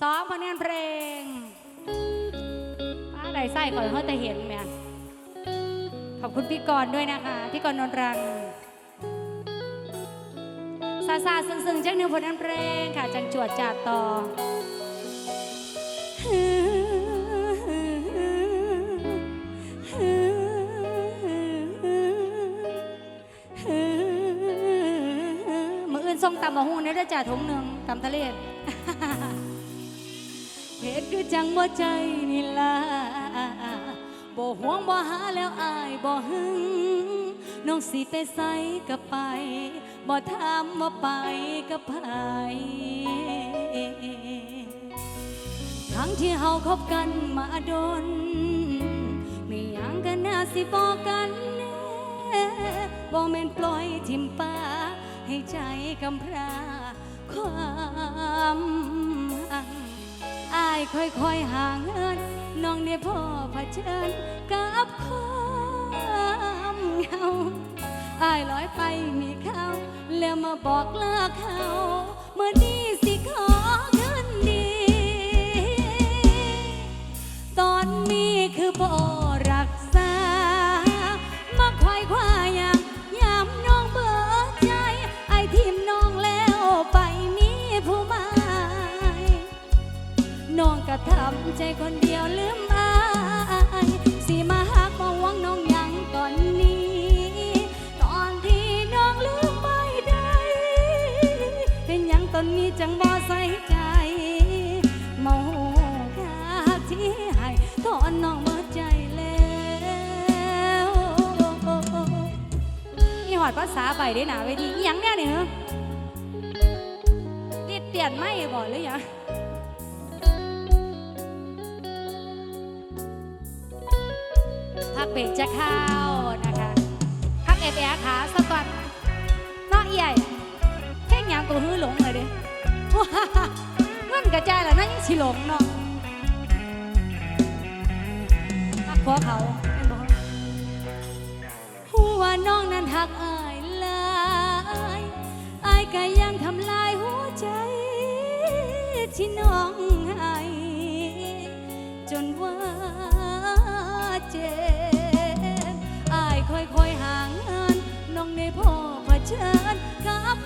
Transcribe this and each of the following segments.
สองผลงานเพลงป้าใดไส้ก่อนเขาจะเห็นไหมขอบคุณพี่กรณ์ด้วยนะคะ พี่กรณ์นนรันซาซาซึงซึงๆจังหนึ่งผลงานเพลงค่ะ จังจวดจาดต่อมืออื่นส่งตำมาหูในเด้จ่าทงหนึ่งตำทะเล เหตุคือจังบ่ใจนี่ล่ะบ่ห่วงบ่หาแล้วอายบ่หึงน้องสิไปใส่ก็ไปบ่ถามว่าไปกับไผทั้งที่เฮาคบกันมาโดนไม่ยังกันน่าสิบอกกันแน่บ่แม่นปล่อยทิมป้าให้ใจกำพร้าความ ค่อยๆห่างเหินน้องได้พ่อเผชิญกับความเหงาอายลอยไปมีเขาแล้วมาบอกลาเขาเมื่อนี้ ทำใจคนเดียวลืมอายสิมาหักมาหวังน้องยังตอนนี้ ตอนที่น้องลืมไม่ได้ เป็นหยังตอนนี้จังบ่ใส่ใจเมาคาที่ให้ถอนน้องเมื่อใจแล้วนี่หอดภาษาใบได้หนาเวทีอิหยังเนี่ยเนี่ยเหรอติดเตียนไม่บ่หรือยัง พักเบรกจะเข้านะคะพักเอฟแอขาสะก่อนเนาะใหญ่แค่งยางตัวหื้อหลงเลยเด้เงินกระจายแล้วนั่นยังสิหลงเนาะพักขอเขาเป็นบ่หัวาน้องนั้นหักอายลายอายก็ยังทำลายหัวใจที่น้อง พ่อเผชิญกับ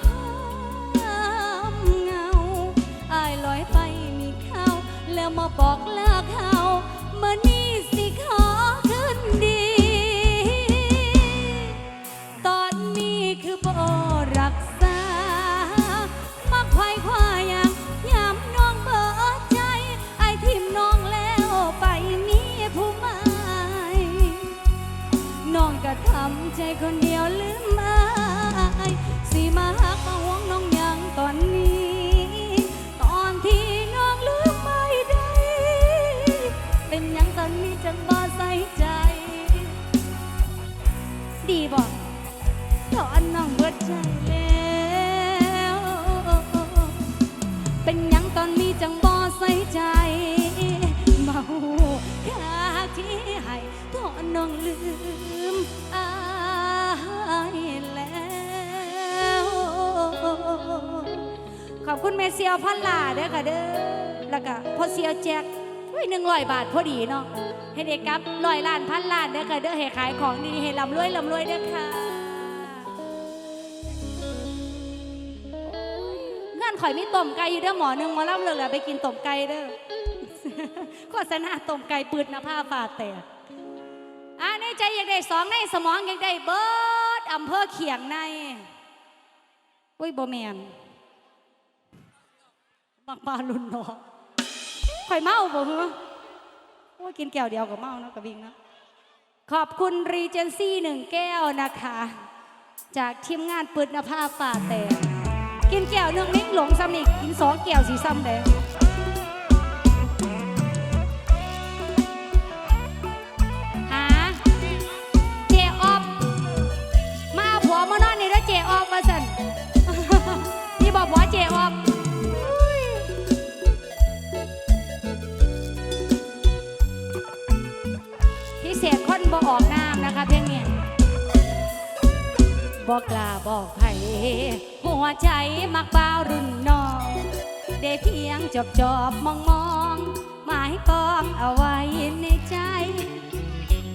เป็นหยังตอนนี้จังบ่ใส่ใจเมาค่าที่ให้ตอนน้องลืมอายแล้ว ขอบคุณเมเซียวพันลาเด้อค่ะเด้อแล้วก็พอเซียวแจ็คเฮ้ยหนึ่งร้อยบาทพอดีเนาะให้เด็กกับร้อยล้านพันล้านเด้อค่ะเด้อให้ขายของดีให้ลำรวยลำรวยเด้อค่ะ ข่อยมีต้มไก่อยู่เด้อหมอหนึ่งหมอลำเลยแหละไปกินต้มไก่เด้อโฆษณาต้มไก่ปืดนะผ้าฝาแตกอ่าในใจอยากได้สองในสมองอยากได้เบิร์ดอำเภอเขียงในอุ้ยโบแมนบักบาลุนนาะข่อยเมาบ่เหรอโอ้ยกินแก้วเดียวกับเมาเนาะกับวิงเนาะขอบคุณรีเจนซี่หนึ่งแก้วนะคะ จากทีมงานปืดนภาป่าแต่ กินแก้วหนึ่งนิ่งหลงซ้ำอีกกินสองแก้วสีซ้ำเลยหาเจออบ มาเอาผัวมานอนนี่แล้วเจออบมาสันนี่บอกผัวเจออบพิเศษคนบ่ออกน้ำนะคะเพลงนี้บอกลาบอกให้หั วใจมักบ่าวรุ่นน้อง ได้เพียงจอบจอบมองมองหมายปองเอาไว้ในใจ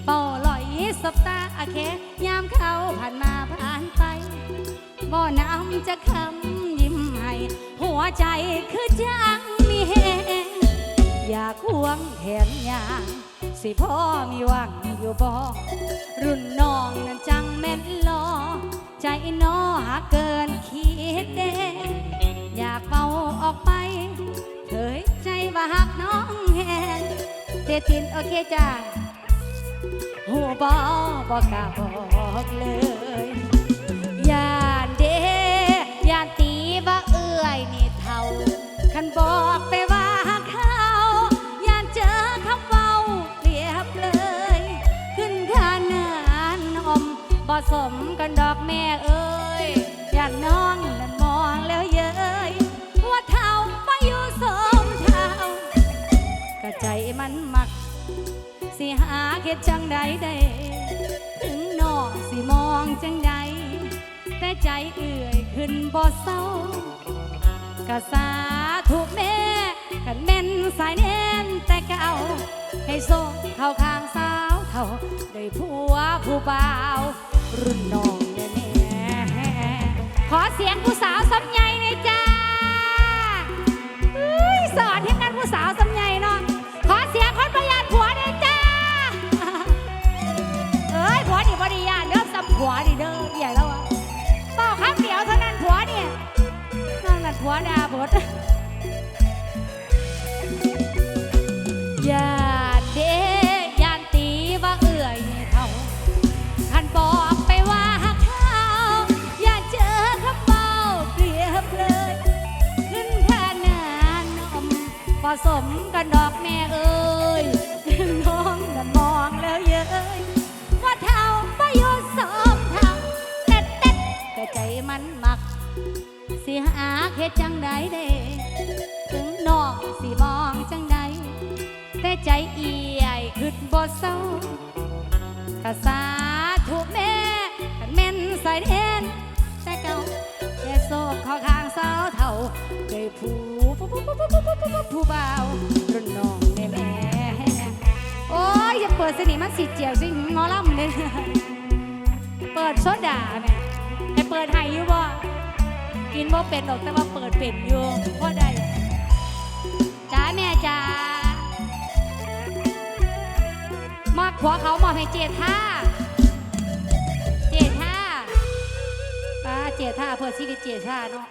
เป่าลอยสบตาอาเคยามเขาผ่านมาผ่านไป บ่อน้ำจะคำยิ้มให้หัวใจคือจังมีแหงอยากควงแขนยาง สิพ่อมีหวังอยู่บ่รุ่นน้องนั้นจังแม่นลอ ใจน้อหาเกินคิดเดอยากเป่าออกไปเผยใจว่าหักน้องแหงเตตินโอเคจ้าหัวบอบอกกล้าบอกเลยยานเดยานตีว่าเอื้อยนี่เท่าคันบอ สมกันดอกแม่เอ้ยอยากน้องนั่นมองแล้วเย้ยว่าเท่ามาอยู่สมเท่ากะใจมันมัก สิหาเฮ็ดจังใดได้ ถึงนองสิมองจังใด แต่ใจเอื่อยขึ้นบ่เศร้ากะสาถูกแม่กันแม่นสายแน่นแต่เก่าให้ส่งเข้าข้างสาวเท่าได้ผัวผู้บ่าว รุ่นน้องแน่ๆขอเสียงผู้สาวสำใหญ่หน่อยจ้าเฮ้ยสอนให้งานผู้สาวสำใหญ่เนาะขอเสียงคนประหยัดผัวหน่อยจ้าเอ้ยผัวนี่บริยานเด้อซ้ำผัวนี่เด้อใหญ่แล้วอะต่อคำเดียวเท่านั้นผัวเนี่ยนั่นน่ะผัวดาบด ผสมกันดอกแม่เอ้ยน้องกันมองแล้วเย้ยว่าเท่าประโยชน์สมท่าเต็ดเต็ดแต่ใจมันมัก สิหาเฮ็ดจังใดเด้ถึงน้องสิมองจังใดแต่ใจเอียยขึ้นบ่เศร้ากะสาถูกแม่แม่นใส่เทนแต่เก่าแค่ โซกข้าข้างสาวเท่าได้ผู้ผู้ผู้ผู้ผู้ผู้ผู้ผู้ผู้บ่าวรุ่นน้องแม่แม่โอ้ยอย่าเปิดสนิมันสิเจียวสิหมอลำเลยเปิดโซดาแม่ให้เปิดให้อยู่บ่กินบ่เป็นหรอกแต่ว่าเปิดเป็นอยู่พ่อได้จ้าแม่จ้ามาขวาเขามอบให้เจท่า เจท่าเพื่อชีวิตเจท่าเนาะ